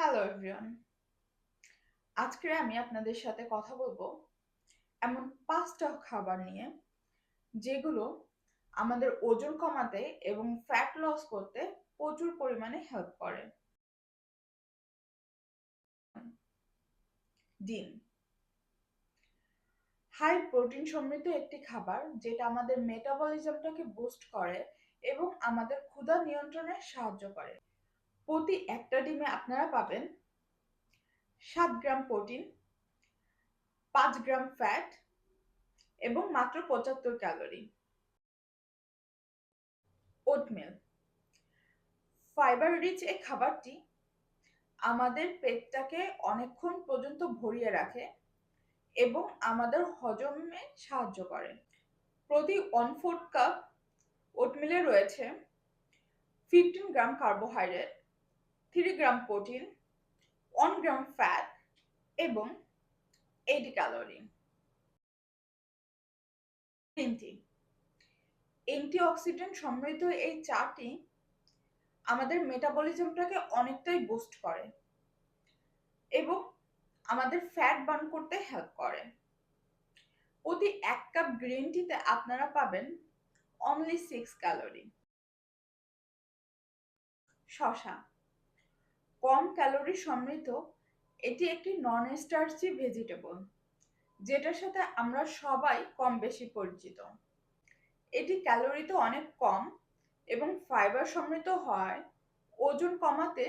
Hello everyone আজকে আমি আপনাদের সাথে কথা বলব এমন পাঁচটা খাবার নিয়ে, যেগুলো আমাদের ওজন কমাতে এবং ফ্যাট লস করতে প্রচুর পরিমাণে হেল্প করে। ডিম। হাই প্রোটিন সমৃদ্ধ একটি খাবার যেটা আমাদের মেটাবলিজমটাকে বুস্ট করে এবং আমাদের ক্ষুধা নিয়ন্ত্রণে সাহায্য করে। প্রতি একটা ডিমে আপনারা পাবেন সাত গ্রাম প্রোটিন, পাঁচ গ্রাম ফ্যাট এবং মাত্র পঁচাত্তর ক্যালোরি। ওটমিল। ফাইবার রিচ এই খাবারটি আমাদের পেটটাকে অনেকক্ষণ পর্যন্ত ভরিয়ে রাখে এবং আমাদের হজমে সাহায্য করে। প্রতি ওয়ান ফোর্থ কাপ ওটমিলে রয়েছে fifteen gram carbohydrate three gram protein one gram fat এবং eighty calorie green tea antioxidant সমৃদ্ধ এই চাটি আমাদের মেটাবলিজমটাকে অনেকটাই বুস্ট করে এবং আমাদের ফ্যাট বার্ন করতে হেল্প করে। প্রতি এক কাপ গ্রিন টিতে আপনারা পাবেন অনলি সিক্স ক্যালোরি শশা কম ক্যালোরি সমৃদ্ধ, এটি একটি নন স্টার্চি ভেজিটেবল যেটার সাথে আমরা সবাই কম বেশি পরিচিত। এটি ক্যালোরিতে অনেক কম এবং ফাইবার সমৃদ্ধ হয়, ওজন কমাতে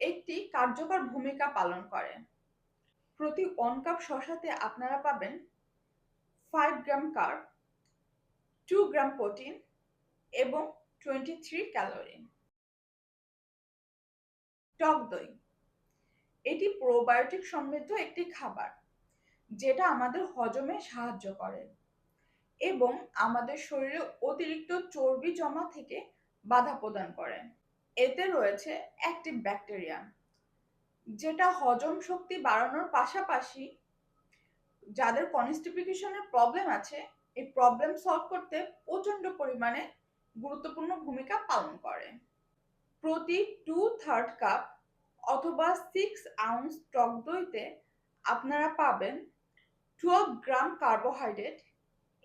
একটি কার্যকর ভূমিকা পালন করে। প্রতি ওয়ান কাপ শশাতে আপনারা পাবেন five gram carb two gram protein এবং টোয়েন্টি থ্রি ক্যালোরি টক দই। এটি প্রোবায়োটিক সমৃদ্ধ একটি খাবার, যেটা আমাদের হজমে সাহায্য করে এবং আমাদের শরীরে অতিরিক্ত চর্বি জমা থেকে বাধা প্রদান করে। এতে রয়েছে অ্যাক্টিভ ব্যাকটেরিয়া যেটা হজম শক্তি বাড়ানোর পাশাপাশি যাদের কনস্টিপিকেশনের প্রবলেম আছে, এই প্রবলেম সলভ করতে প্রচণ্ড পরিমাণে গুরুত্বপূর্ণ ভূমিকা পালন করে। প্রতি টু থার্ড কাপ অথবা সিক্স আউন্স টক দইতে আপনারা পাবেন twelve gram carbohydrate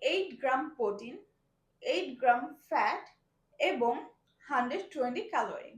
eight gram protein eight gram fat এবং হান্ড্রেড টোয়েন্টি ক্যালোরি